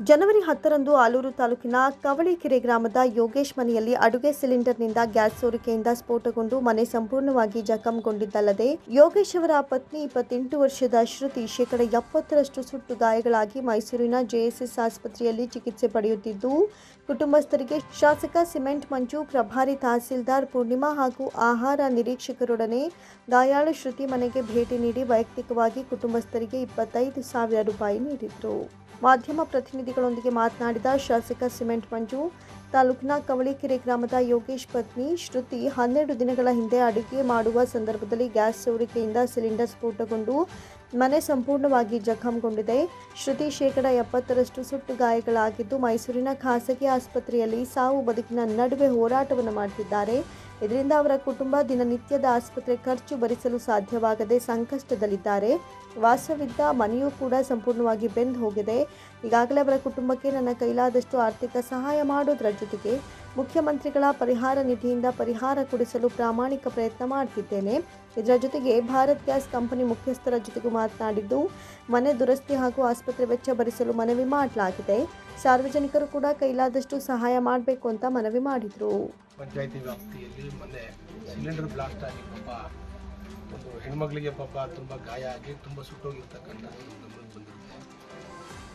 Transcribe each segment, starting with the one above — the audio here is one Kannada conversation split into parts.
ಜನವರಿ ಹತ್ತರಂದು ಆಲೂರು ತಾಲೂಕಿನ ಕವಳಿಕೆರೆ ಗ್ರಾಮದ ಯೋಗೇಶ್ ಮನೆಯಲ್ಲಿ ಅಡುಗೆ ಸಿಲಿಂಡರ್ನಿಂದ ಗ್ಯಾಸ್ ಸೋರಿಕೆಯಿಂದ ಸ್ಫೋಟಗೊಂಡು ಮನೆ ಸಂಪೂರ್ಣವಾಗಿ ಜಖಂಗೊಂಡಿದ್ದಲ್ಲದೆ ಯೋಗೇಶ್ ಅವರ ಪತ್ನಿ ಇಪ್ಪತ್ತೆಂಟು ವರ್ಷದ ಶ್ರುತಿ ಶೇಕಡ ಎಪ್ಪತ್ತರಷ್ಟು ಸುಟ್ಟು ಗಾಯಗಳಾಗಿ ಮೈಸೂರಿನ ಜೆಎಸ್ಎಸ್ ಆಸ್ಪತ್ರೆಯಲ್ಲಿ ಚಿಕಿತ್ಸೆ ಪಡೆಯುತ್ತಿದ್ದು, ಕುಟುಂಬಸ್ಥರಿಗೆ ಶಾಸಕ ಸಿಮೆಂಟ್ ಮಂಜು, ಪ್ರಭಾರಿ ತಹಸೀಲ್ದಾರ್ ಪೂರ್ಣಿಮಾ ಹಾಗೂ ಆಹಾರ ನಿರೀಕ್ಷಕರೊಡನೆ ಗಾಯಾಳು ಶ್ರುತಿ ಮನೆಗೆ ಭೇಟಿ ನೀಡಿ ವೈಯಕ್ತಿಕವಾಗಿ ಕುಟುಂಬಸ್ಥರಿಗೆ ಇಪ್ಪತ್ತೈದು ಸಾವಿರ ರೂಪಾಯಿ ನೀಡಿದರು. ಮಾಧ್ಯಮ ಪ್ರತಿನಿಧಿಗಳೊಂದಿಗೆ ಮಾತನಾಡಿದ ಶಾಸಕ ಸಿಮೆಂಟ್ ಮಂಜು, ತಾಲೂಕಿನ ಕವಳಿಕೆರೆ ಗ್ರಾಮದ ಯೋಗೇಶ್ ಪತ್ನಿ ಶ್ರುತಿ ಹನ್ನೆರಡು ದಿನಗಳ ಹಿಂದೆ ಅಡುಗೆ ಮಾಡುವ ಸಂದರ್ಭದಲ್ಲಿ ಗ್ಯಾಸ್ ಸೋರಿಕೆಯಿಂದ ಸಿಲಿಂಡರ್ ಸ್ಫೋಟಗೊಂಡು ಮನೆ ಸಂಪೂರ್ಣವಾಗಿ ಜಖಂಗೊಂಡಿದೆ. ಶ್ರುತಿ ಶೇಕಡ ಎಪ್ಪತ್ತರಷ್ಟು ಸುಟ್ಟು ಗಾಯಗಳಾಗಿದ್ದು ಮೈಸೂರಿನ ಖಾಸಗಿ ಆಸ್ಪತ್ರೆಯಲ್ಲಿ ಸಾವು ಬದುಕಿನ ನಡುವೆ ಹೋರಾಟವನ್ನು ಮಾಡುತ್ತಿದ್ದಾರೆ ಇದರಿಂದ ಅವರ ಕುಟುಂಬ ದಿನನಿತ್ಯದ ಆಸ್ಪತ್ರೆ ಖರ್ಚು ಭರಿಸಲು ಸಾಧ್ಯವಾಗದೆ ಸಂಕಷ್ಟದಲ್ಲಿದ್ದಾರೆ. ವಾಸವಿದ್ದ ಮನೆಯೂ ಕೂಡ ಸಂಪೂರ್ಣವಾಗಿ ಬೆಂದು ಹೋಗಿದೆ. ಈಗಾಗಲೇ ಅವರ ಕುಟುಂಬಕ್ಕೆ ನನ್ನ ಕೈಲಾದಷ್ಟು ಆರ್ಥಿಕ ಸಹಾಯ ಮಾಡೋದರ ಜೊತೆಗೆ ಮುಖ್ಯಮಂತ್ರಿಗಳ ಪರಿಹಾರ ನಿಧಿಯಿಂದ ಪರಿಹಾರ ಕೊಡಿಸಲು ಪ್ರಾಮಾಣಿಕ ಪ್ರಯತ್ನ ಮಾಡ್ತಿದ್ದೇನೆ. ಇದರ ಜೊತೆಗೆ ಭಾರತ್ ಗ್ಯಾಸ್ ಕಂಪನಿ ಮುಖ್ಯಸ್ಥರ ಜೊತೆಗೂ ಮಾತನಾಡಿದ್ದು, ಮನೆ ದುರಸ್ತಿ ಹಾಗೂ ಆಸ್ಪತ್ರೆ ವೆಚ್ಚ ಭರಿಸಲು ಮನವಿ ಮಾಡಲಾಗಿದೆ. ಸಾರ್ವಜನಿಕರು ಕೂಡ ಕೈಲಾದಷ್ಟು ಸಹಾಯ ಮಾಡಬೇಕು ಅಂತ ಮನವಿ ಮಾಡಿದರು. ಪಂಚಾಯತಿ ವ್ಯಾಪ್ತಿಯಲ್ಲಿ ಮೊನ್ನೆ ಸಿಲಿಂಡರ್ ಬ್ಲಾಸ್ಟ್ ಆಗಿ ಪಾಪ, ಒಂದು ಹೆಣ್ಮಗಳಿಗೆ ಪಾಪ ತುಂಬ ಗಾಯ ಆಗಿ ತುಂಬ ಸುಟ್ಟೋಗಿರ್ತಕ್ಕಂಥ ಬಂದಿರುತ್ತೆ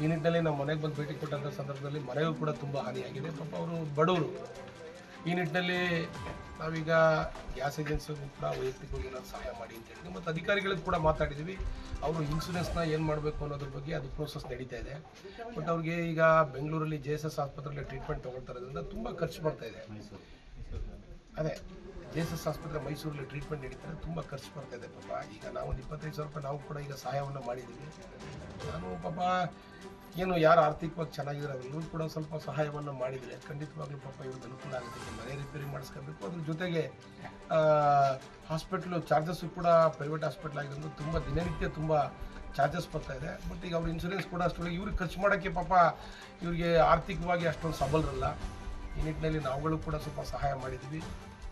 ಈ ನಿಟ್ಟಿನಲ್ಲಿ ನಮ್ಮ ಮನೆಗೆ ಬಂದು ಭೇಟಿ ಕೊಟ್ಟಂಥ ಸಂದರ್ಭದಲ್ಲಿ ಮನೆಗೂ ಕೂಡ ತುಂಬ ಹಾನಿಯಾಗಿದೆ. ಪಾಪ ಅವರು ಬಡವರು. ಈ ನಿಟ್ಟಿನಲ್ಲಿ ನಾವೀಗ ಗ್ಯಾಸ್ ಏಜೆನ್ಸಿಗೂ ಕೂಡ ವೈಯಕ್ತಿಕವಾಗಿ ಏನಾದ್ರು ಸಹಾಯ ಮಾಡಿ ಅಂತ ಹೇಳಿದ್ವಿ ಮತ್ತು ಅಧಿಕಾರಿಗಳಿಗೆ ಕೂಡ ಮಾತಾಡಿದ್ವಿ. ಅವರು ಇನ್ಸೂರೆನ್ಸ್ನ ಏನು ಮಾಡಬೇಕು ಅನ್ನೋದ್ರ ಬಗ್ಗೆ ಅದು ಪ್ರೋಸೆಸ್ ನಡೀತಾ ಇದೆ. ಬಟ್ ಅವ್ರಿಗೆ ಈಗ ಬೆಂಗಳೂರಲ್ಲಿ ಜೆ ಎಸ್ ಎಸ್ ಆಸ್ಪತ್ರೆಯಲ್ಲಿ ಟ್ರೀಟ್ಮೆಂಟ್ ತೊಗೊಳ್ತಾ ಇರೋದ್ರಿಂದ ತುಂಬ ಖರ್ಚು ಬರ್ತಾ ಇದೆ. ಅದೇ ಜೆ ಎಸ್ ಎಸ್ ಆಸ್ಪತ್ರೆ ಮೈಸೂರಲ್ಲಿ ಟ್ರೀಟ್ಮೆಂಟ್ ನಡೀತಾರೆ ತುಂಬ ಖರ್ಚು ಬರ್ತಾ ಇದೆ ಪಾಪ. ಈಗ ನಾವು ಒಂದು ಇಪ್ಪತ್ತೈದು ಸಾವಿರ ರೂಪಾಯಿ ನಾವು ಕೂಡ ಈಗ ಸಹಾಯವನ್ನು ಮಾಡಿದ್ದೀವಿ ನಾನು ಪಾಪ ಏನು ಯಾರು ಆರ್ಥಿಕವಾಗಿ ಚೆನ್ನಾಗಿದ್ದಾರೆ ಇವ್ರು ಕೂಡ ಸ್ವಲ್ಪ ಸಹಾಯವನ್ನು ಮಾಡಿದರೆ ಖಂಡಿತವಾಗ್ಲೂ ಪಾಪ ಇವ್ರಿಗೆ ಅನುಕೂಲ ಆಗುತ್ತೆ. ಮನೆ ರಿಪೇರಿ ಮಾಡಿಸ್ಕೋಬೇಕು. ಅದ್ರ ಜೊತೆಗೆ ಹಾಸ್ಪಿಟ್ಲು ಚಾರ್ಜಸ್ಸು ಕೂಡ ಪ್ರೈವೇಟ್ ಹಾಸ್ಪಿಟ್ಲ್ ಆಗಿರೋದು ತುಂಬ ದಿನನಿತ್ಯ ತುಂಬ ಚಾರ್ಜಸ್ ಬರ್ತಾ ಇದೆ. ಬಟ್ ಈಗ ಅವ್ರ ಇನ್ಸೂರೆನ್ಸ್ ಕೂಡ ಅಷ್ಟೊಳಗೆ ಇವ್ರಿಗೆ ಖರ್ಚು ಮಾಡೋಕ್ಕೆ ಪಾಪ ಇವ್ರಿಗೆ ಆರ್ಥಿಕವಾಗಿ ಅಷ್ಟೊಂದು ಸಬಲರಲ್ಲ. ಈ ನಿಟ್ಟಿನಲ್ಲಿ ನಾವುಗಳು ಕೂಡ ಸ್ವಲ್ಪ ಸಹಾಯ ಮಾಡಿದ್ವಿ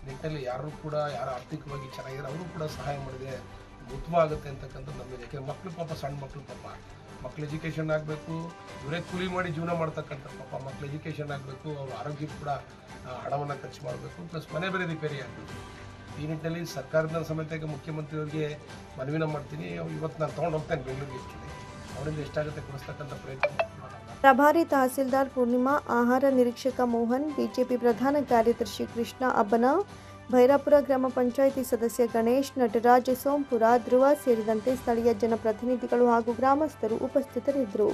ನಿಟ್ಟಿನಲ್ಲಿ ಯಾರು ಕೂಡ, ಯಾರು ಆರ್ಥಿಕವಾಗಿ ಚೆನ್ನಾಗಿದ್ದಾರೆ, ಅವರು ಕೂಡ ಸಹಾಯ ಮಾಡಿದರೆ ಉತ್ತಮ ಆಗುತ್ತೆ ಅಂತಕ್ಕಂಥದ್ದು ನಮಗೆ ಯಾಕೆಂದರೆ ಮಕ್ಕಳು ಪಾಪ, ಸಣ್ಣ ಮಕ್ಕಳು ಪಾಪ. ಮಕ್ಳು ಎಜುಕೇಷನ್ ಆಗಬೇಕು, ಇವರೇ ಕೂಲಿ ಮಾಡಿ ಜೀವನ ಮಾಡ್ತಕ್ಕಂಥ ಪಾಪ ಮಕ್ಳು ಎಜುಕೇಷನ್ ಆಗಬೇಕು, ಅವ್ರ ಆರೋಗ್ಯಕ್ಕೆ ಕೂಡ ಹಣವನ್ನು ಖರ್ಚು ಮಾಡಬೇಕು, ಪ್ಲಸ್ ಮನೆ ಬೇರೆ ರಿಪೇರಿ ಆಗಬೇಕು. ಈ ನಿಟ್ಟಿನಲ್ಲಿ ಸರ್ಕಾರದ ಸಮೇತ ಮುಖ್ಯಮಂತ್ರಿಯವರಿಗೆ ಮನವಿನ ಮಾಡ್ತೀನಿ. ಇವತ್ತು ನಾನು ತೊಗೊಂಡು ಹೋಗ್ತೇನೆ ಬೆಂಗಳೂರಿಗೆ ಆ್ಯಕ್ಚುಲಿ ಅವರಿಂದ ಎಷ್ಟಾಗುತ್ತೆ ಕೊಡಿಸ್ತಕ್ಕಂಥ ಪ್ರಯತ್ನ. ಪ್ರಭಾರಿ ತಹಸೀಲ್ದಾರ್ ಪೂರ್ಣಿಮಾ, ಆಹಾರ ನಿರೀಕ್ಷಕ ಮೋಹನ್, ಬಿಜೆಪಿ ಪ್ರಧಾನ ಕಾರ್ಯದರ್ಶಿ ಕೃಷ್ಣ ಅಬ್ಬನ ಭೈರಾಪುರ ಗ್ರಾಮ ಪಂಚಾಯಿತಿ ಸದಸ್ಯ ಗಣೇಶ್ ನಟರಾಜ್ ಸೋಂಪುರ ಧ್ರುವ ಸೇರಿದಂತೆ ಸ್ಥಳೀಯ ಜನಪ್ರತಿನಿಧಿಗಳು ಹಾಗೂ ಗ್ರಾಮಸ್ಥರು ಉಪಸ್ಥಿತರಿದ್ದರು.